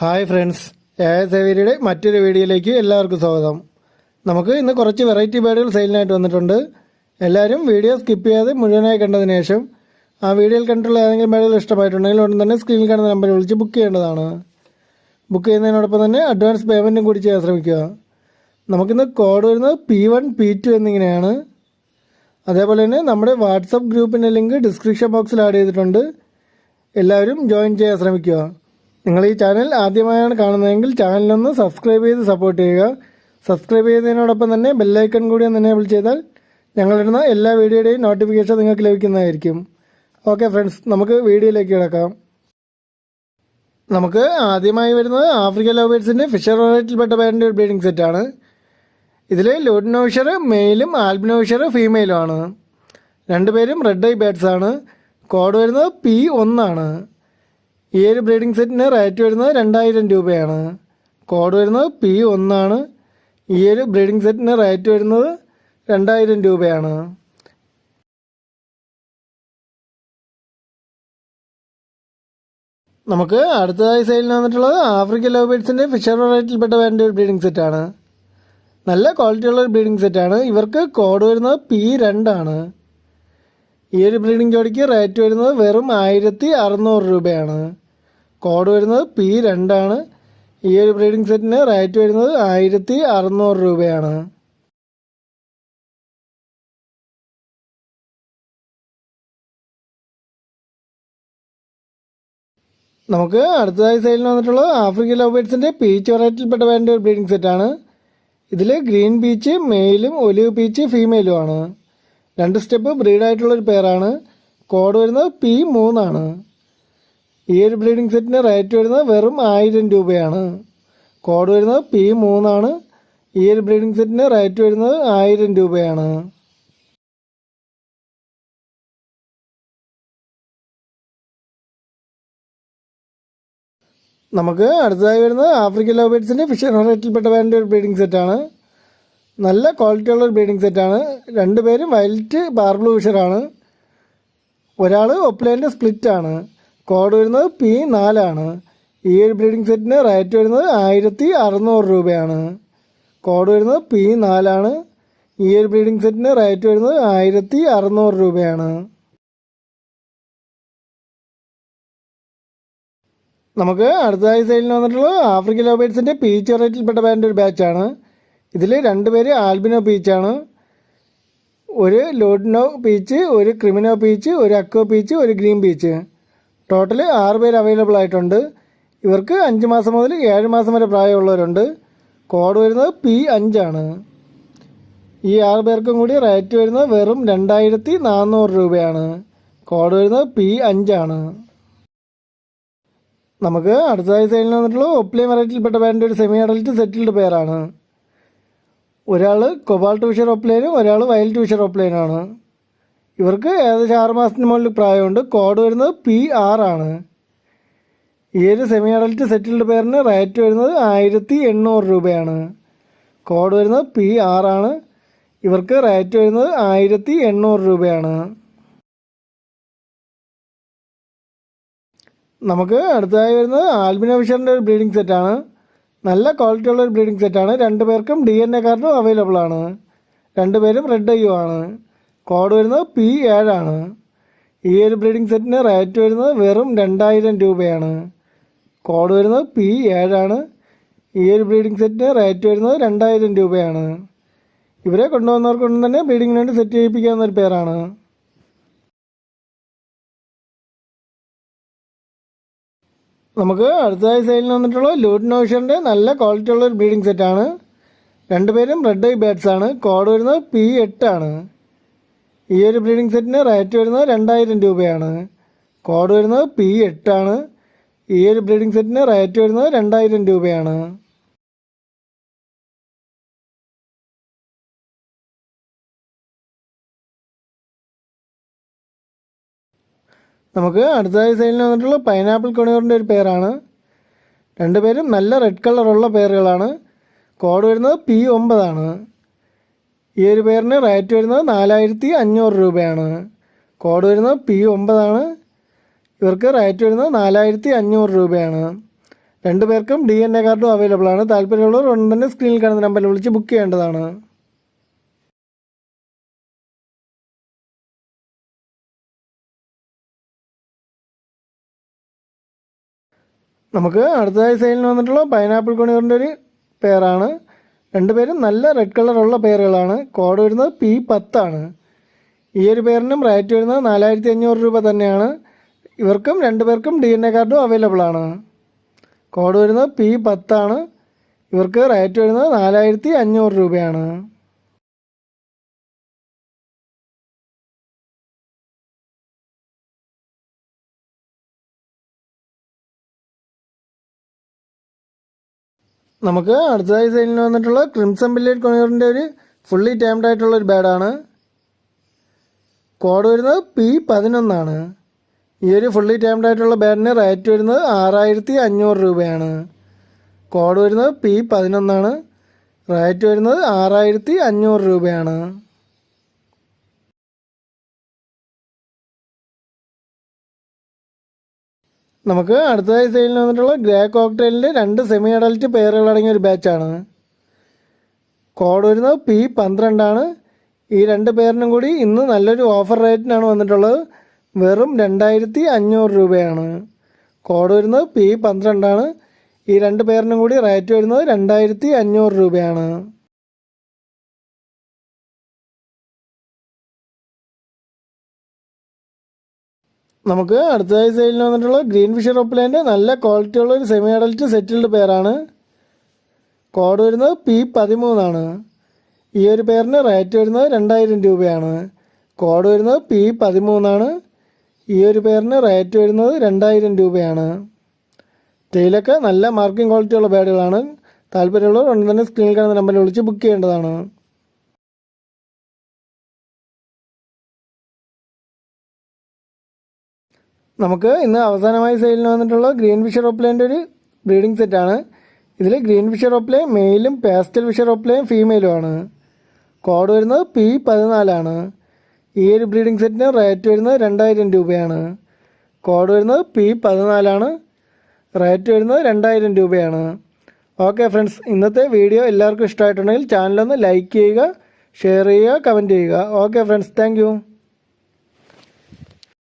Hi friends. ഏ സേവരിയുടെ മറ്റൊരു വീഡിയോയിലേക്ക് എല്ലാവർക്കും സ്വാഗതം. നമുക്ക് ഇന്ന് കുറച്ച് വെറൈറ്റി ബേഡുകൾ സെയിലിനായിട്ട് വന്നിട്ടുണ്ട്. എല്ലാവരും വീഡിയോ സ്കിപ്പ് ചെയ്യാതെ മുഴുവനായി കണ്ടതിന് ശേഷം ആ വീഡിയോയിൽ കണ്ടിട്ടുള്ള ഏതെങ്കിലും ബേഡുകൾ ഇഷ്ടമായിട്ടുണ്ടെങ്കിൽ ഉടൻ തന്നെ സ്ക്രീനിൽ കാണുന്ന നമ്പറിൽ വിളിച്ച് ബുക്ക് ചെയ്യേണ്ടതാണ്. ബുക്ക് ചെയ്യുന്നതിനോടൊപ്പം തന്നെ അഡ്വാൻസ് പേയ്മെന്റും കൂടി ചെയ്യാൻ ശ്രമിക്കുക. നമുക്കിന്ന് കോഡ് വരുന്നത് പി വൺ പി ടു എന്നിങ്ങനെയാണ്. അതേപോലെ തന്നെ നമ്മുടെ വാട്സപ്പ് ഗ്രൂപ്പിന്റെ ലിങ്ക് ഡിസ്ക്രിപ്ഷൻ ബോക്സിൽ ആഡ് ചെയ്തിട്ടുണ്ട്. എല്ലാവരും ജോയിൻ ചെയ്യാൻ ശ്രമിക്കുക. നിങ്ങൾ ഈ ചാനൽ ആദ്യമായാണ് കാണുന്നതെങ്കിൽ ചാനലൊന്ന് സബ്സ്ക്രൈബ് ചെയ്ത് സപ്പോർട്ട് ചെയ്യുക. സബ്സ്ക്രൈബ് ചെയ്യുന്നതിനോടൊപ്പം തന്നെ ബെല്ലൈക്കൺ കൂടി ഒന്ന് എനേബിൾ ചെയ്താൽ ഞങ്ങളിടുന്ന എല്ലാ വീഡിയോയുടെയും നോട്ടിഫിക്കേഷൻ നിങ്ങൾക്ക് ലഭിക്കുന്നതായിരിക്കും. ഓക്കെ ഫ്രണ്ട്സ് നമുക്ക് വീഡിയോയിലേക്ക് കിടക്കാം. നമുക്ക് ആദ്യമായി വരുന്നത് ആഫ്രിക്കൻ ലോബേഴ്സിന്റെ ഫിഷർ വെറൈറ്റിയിൽപ്പെട്ട പേരിന്റെ ഒരു ബ്രീഡിംഗ് സെറ്റാണ് ഇതിൽ ലൂഡിനോഷർ മെയിലും ആൽബിനോഷർ ഫീമെയിലും ആണ്. രണ്ടുപേരും റെഡ് ഐ ബേഡ്സ് ആണ്. കോഡ് വരുന്നത് പി ഒന്നാണ് ഈ ഒരു ബ്രീഡിംഗ് സെറ്റിന് റേറ്റ് വരുന്നത് രണ്ടായിരം രൂപയാണ്. കോഡ് വരുന്നത് പി ഒന്നാണ്. ഈ ഒരു ബ്രീഡിംഗ് സെറ്റിന് റേറ്റ് വരുന്നത് രണ്ടായിരം രൂപയാണ്. നമുക്ക് അടുത്തതായി സെയിലിന് വന്നിട്ടുള്ളത് ആഫ്രിക്കൻ ലവ് ബേഡ്സിന്റെ ഫിഷർ വെറൈറ്റിയിൽപ്പെട്ട വേണ്ട ഒരു ബ്രീഡിംഗ് സെറ്റാണ് നല്ല ക്വാളിറ്റിയുള്ള ഒരു ബ്രീഡിംഗ് സെറ്റാണ് ഇവർക്ക് കോഡ് വരുന്നത് പി രണ്ടാണ്. ഈ ഒരു ബ്രീഡിംഗ് ജോഡിക്ക് റേറ്റ് വരുന്നത് വെറും ആയിരത്തി അറുന്നൂറ് രൂപയാണ്. കോഡ് വരുന്നത് പി രണ്ടാണ്. ഈ ഒരു ബ്രീഡിംഗ് സെറ്റിന് റേറ്റ് വരുന്നത് ആയിരത്തി അറുന്നൂറ് രൂപയാണ്. നമുക്ക് അടുത്തതായി സൈഡിൽ വന്നിട്ടുള്ളത് ആഫ്രിക്കൻ ലോബേറ്റ്സിന്റെ പീച്ച് വെറൈറ്റിയിൽപ്പെട്ട വേണ്ട ഒരു ബ്രീഡിംഗ് സെറ്റാണ് ഇതിൽ ഗ്രീൻ പീച്ച് മെയിലും ഒലിവ് പീച്ച് ഫീമെയിലും ആണ്. രണ്ട് സ്റ്റെപ്പ് ബ്രീഡായിട്ടുള്ളൊരു പേരാണ് കോഡ് വരുന്നത് പി മൂന്നാണ്. ഈ ഒരു ബ്രീഡിംഗ് സെറ്റിന് റേറ്റ് വരുന്നത് വെറും ആയിരം രൂപയാണ്. കോഡ് വരുന്നത് പി മൂന്നാണ്. ഈ ഒരു ബ്രീഡിംഗ് സെറ്റിന് റേറ്റ് വരുന്നത് ആയിരം രൂപയാണ്. നമുക്ക് അടുത്തതായി വരുന്നത് ആഫ്രിക്കൻ ലോബേഡ്സിന്റെ ഫിഷർ റേറ്റിൽപ്പെട്ട വേണ്ട ഒരു ബ്രീഡിംഗ് സെറ്റാണ്. നല്ല ക്വാളിറ്റി ഉള്ള ഒരു ബ്രീഡിംഗ് സെറ്റാണ് രണ്ടുപേരും വൈൽറ്റ് ബാർബ്ലൂ വിഷറാണ് ഒരാൾ ഒപ്ലൈന്റെ സ്പ്ലിറ്റാണ് കോഡ് വരുന്നത് പി നാലാണ് ഈ ഒരു ബ്രീഡിംഗ് സെറ്റിന് റേറ്റ് വരുന്നത് ആയിരത്തി അറുന്നൂറ് രൂപയാണ്. കോഡ് വരുന്നത് പി നാലാണ് ഈ ഒരു ബ്രീഡിംഗ് സെറ്റിന് റേറ്റ് വരുന്നത് ആയിരത്തി അറുന്നൂറ് രൂപയാണ്. നമുക്ക് അടുത്തതായി സെയിലിന് വന്നിട്ടുള്ളത് ആഫ്രിക്കൻ ലോബേറ്റ്സിന്റെ പീച്ച് റേറ്റിൽപ്പെട്ട ബാൻഡ് ഒരു ബാച്ചാണ് ഇതിൽ രണ്ടുപേര് ആൽബിനോ പീച്ചാണ്. ഒരു ലോഡിനോ പീച്ച് ഒരു ക്രിമിനോ പീച്ച് ഒരു അക്കോ പീച്ച് ഒരു ഗ്രീൻ പീച്ച്. ടോട്ടൽ ആറ് പേര് അവൈലബിൾ ആയിട്ടുണ്ട്. ഇവർക്ക് അഞ്ച് മാസം മുതൽ ഏഴ് മാസം വരെ പ്രായമുള്ളവരുണ്ട്. കോഡ് വരുന്നത് പി അഞ്ചാണ്. ഈ ആറ് പേർക്കും കൂടി റേറ്റ് വരുന്നത് വെറും രണ്ടായിരത്തി നാനൂറ് രൂപയാണ്. കോഡ് വരുന്നത് പി അഞ്ചാണ്. നമുക്ക് അടുത്തതായി സൈഡിൽ വന്നിട്ടുള്ള ഒപ്ലി വെറൈറ്റിയിൽപ്പെട്ട ബാൻഡ് ഒരു സെമി അഡൽറ്റ് സെറ്റിൽഡ് പേരാണ് ഒരാൾ കൊബാൾ ട്യൂഷൻ ഒപ്ലൈനും ഒരാൾ വയൽ ട്യൂഷൻ ഒപ്ലൈനാണ് ഇവർക്ക് ഏകദേശം ആറ് മാസത്തിന് മുകളിൽ പ്രായമുണ്ട്. കോഡ് വരുന്നത് പി ആണ്. ഈ ഒരു സെമി അഡൽറ്റ് സെറ്റിൽഡ് പേരിന് റേറ്റ് വരുന്നത് ആയിരത്തി എണ്ണൂറ് രൂപയാണ്. കോഡ് വരുന്നത് പി ആർ ആണ്. ഇവർക്ക് റേറ്റ് വരുന്നത് ആയിരത്തി എണ്ണൂറ് രൂപയാണ്. നമുക്ക് അടുത്തതായി വരുന്നത് ആൽബിനോ ഫിഷറിന്റെ ഒരു ബ്രീഡിംഗ് സെറ്റാണ് നല്ല ക്വാളിറ്റി ഉള്ള ഒരു ബ്രീഡിംഗ് സെറ്റാണ് രണ്ട് പേർക്കും ഡി എൻ എ കാർഡും അവൈലബിൾ ആണ്. രണ്ടുപേരും റെഡ് ഐ ആണ്. കോഡ് വരുന്നത് പി ഏഴാണ് ഈ ഒരു ബ്രീഡിംഗ് സെറ്റിന് റേറ്റ് വരുന്നത് വെറും രണ്ടായിരം രൂപയാണ്. കോഡ് വരുന്നത് പി ഏഴാണ് ഈ ഒരു ബ്രീഡിംഗ് സെറ്റിന് റേറ്റ് വരുന്നത് രണ്ടായിരം രൂപയാണ്. ഇവരെ കൊണ്ടുവന്നവർക്കൊന്നും തന്നെ ബ്രീഡിങ്ങിന് വേണ്ടി സെറ്റ് ചെയ്യിപ്പിക്കാവുന്ന ഒരു പേരാണ്. നമുക്ക് അടുത്തതായി സെയിലിന് വന്നിട്ടുള്ള ലൂട്ട് നോഷന്റെ നല്ല ക്വാളിറ്റി ഉള്ള ഒരു ബ്രീഡിംഗ് സെറ്റാണ് രണ്ടുപേരും റെഡ് ഐ ബാറ്റ്സ് ആണ്. കോഡ് വരുന്നത് പി എട്ടാണ് ഈ ഒരു ബ്രീഡിംഗ് സെറ്റിന് റേറ്റ് വരുന്നത് രണ്ടായിരം രൂപയാണ്. കോഡ് വരുന്നത് പി എട്ടാണ് ഈ ഒരു ബ്രീഡിംഗ് സെറ്റിന് റേറ്റ് വരുന്നത് രണ്ടായിരം രൂപയാണ്. നമുക്ക് അടുത്തതായി സൈഡിൽ വന്നിട്ടുള്ള പൈനാപ്പിൾ കൊണിയോറിന്റെ ഒരു പേരാണ്. രണ്ടുപേരും നല്ല റെഡ് കളറുള്ള പേരുകളാണ്. കോഡ് വരുന്നത് പി ഒമ്പതാണ്. ഈ ഒരു പേരിന് റേറ്റ് വരുന്നത് നാലായിരത്തി അഞ്ഞൂറ് രൂപയാണ്. കോഡ് വരുന്നത് പി ഒമ്പതാണ്. ഇവർക്ക് റേറ്റ് വരുന്നത് നാലായിരത്തി അഞ്ഞൂറ് രൂപയാണ്. രണ്ടു പേർക്കും ഡി എൻ എ കാർഡും അവൈലബിൾ ആണ്. താല്പര്യമുള്ളവർ ഉടൻ തന്നെ സ്ക്രീനിൽ കാണുന്ന നമ്പറിൽ വിളിച്ച് ബുക്ക് ചെയ്യേണ്ടതാണ്. നമുക്ക് അടുത്തതായി സെയിലിന് വന്നിട്ടുള്ള പൈനാപ്പിൾ കൊണിയറിന്റെ ഒരു പേരാണ്. രണ്ടുപേരും നല്ല റെഡ് കളറുള്ള പേരുകളാണ്. കോഡ് വരുന്നത് പി പത്താണ് ഈ ഒരു പേരിനും റേറ്റ് വരുന്നത് നാലായിരത്തി അഞ്ഞൂറ് രൂപ തന്നെയാണ്. ഇവർക്കും രണ്ടുപേർക്കും ഡി എൻ എ കാർഡും അവൈലബിൾ ആണ്. കോഡ് വരുന്നത് പി പത്താണ് ഇവർക്ക് റേറ്റ് വരുന്നത് നാലായിരത്തി അഞ്ഞൂറ് രൂപയാണ്. നമുക്ക് അടുത്തതായി സെയിലിന് വന്നിട്ടുള്ള ക്രിംസൺ ബില്ലേറ്റ് കൊണിയറിന്റെ ഒരു ഫുള്ളി ടൈംഡ് ആയിട്ടുള്ള ഒരു ബാഡാണ് കോഡ് വരുന്നത് പി പതിനൊന്നാണ് ഈ ഒരു ഫുള്ളി ടൈംഡ് ആയിട്ടുള്ള ബാഡിന് റേറ്റ് വരുന്നത് ആറായിരത്തി അഞ്ഞൂറ് രൂപയാണ്. കോഡ് വരുന്നത് പി പതിനൊന്നാണ് റേറ്റ് വരുന്നത് ആറായിരത്തി അഞ്ഞൂറ് രൂപയാണ്. നമുക്ക് അടുത്തതായി സെയിലിന് വന്നിട്ടുള്ള ഗ്രേ കോക്ടെയിലിന്റെ രണ്ട് സെമി അഡൽറ്റ് പേരുകൾ അടങ്ങിയ ഒരു ബാച്ചാണ് കോഡ് വരുന്നത് പി പന്ത്രണ്ടാണ്. ഈ രണ്ട് പേരിനും കൂടി ഇന്ന് നല്ലൊരു ഓഫർ റേറ്റിനാണ് വന്നിട്ടുള്ളത്. വെറും രണ്ടായിരത്തി അഞ്ഞൂറ് രൂപയാണ്. കോഡ് വരുന്നത് പി പന്ത്രണ്ടാണ്. ഈ രണ്ട് പേരിനും കൂടി റേറ്റ് വരുന്നത് രണ്ടായിരത്തി അഞ്ഞൂറ് രൂപയാണ്. നമുക്ക് അടുത്തതായി സെയിലിന് വന്നിട്ടുള്ള ഗ്രീൻ ഫിഷർ ഒപ്പിലേന്റെ നല്ല ക്വാളിറ്റി ഉള്ള ഒരു സെമി അഡൽറ്റ് സെറ്റിൽഡ് പെയറാണ് കോഡ് വരുന്നത് പി പതിമൂന്നാണ്. ഈ ഒരു പെയറിന് റേറ്റ് വരുന്നത് രണ്ടായിരം രൂപയാണ്. കോഡ് വരുന്നത് പി പതിമൂന്നാണ്. ഈ ഒരു പെയറിന് റേറ്റ് വരുന്നത് രണ്ടായിരം രൂപയാണ്. തേയിലൊക്കെ നല്ല മാർക്കിംഗ് ക്വാളിറ്റിയുള്ള ബേഡുകളാണ് താല്പര്യമുള്ളവർ ഉടൻ തന്നെ സ്ക്രീനിൽ കാണുന്ന നമ്പറിൽ വിളിച്ച് ബുക്ക് ചെയ്യേണ്ടതാണ്. നമുക്ക് ഇന്ന് അവസാനമായി സെയിലിന് വന്നിട്ടുള്ള ഗ്രീൻ ഫിഷർ ഓപ്ലേന്റെ ഒരു ബ്രീഡിംഗ് സെറ്റാണ് ഇതിൽ ഗ്രീൻ ഫിഷർ ഓപ്ലേ മെയിലും പാസ്റ്റൽ ഫിഷർ ഓപ്ലേയും ഫീമെയിലുമാണ് കോഡ് വരുന്നത് പി പതിനാലാണ് ഈ ഒരു ബ്രീഡിംഗ് സെറ്റിന് റേറ്റ് വരുന്നത് രണ്ടായിരം രൂപയാണ്. കോഡ് വരുന്നത് പി പതിനാലാണ് റേറ്റ് വരുന്നത് രണ്ടായിരം രൂപയാണ്. ഓക്കെ ഫ്രണ്ട്സ് ഇന്നത്തെ വീഡിയോ എല്ലാവർക്കും ഇഷ്ടമായിട്ടുണ്ടെങ്കിൽ ചാനലൊന്ന് ലൈക്ക് ചെയ്യുക ഷെയർ ചെയ്യുക കമന്റ് ചെയ്യുക. Okay friends thank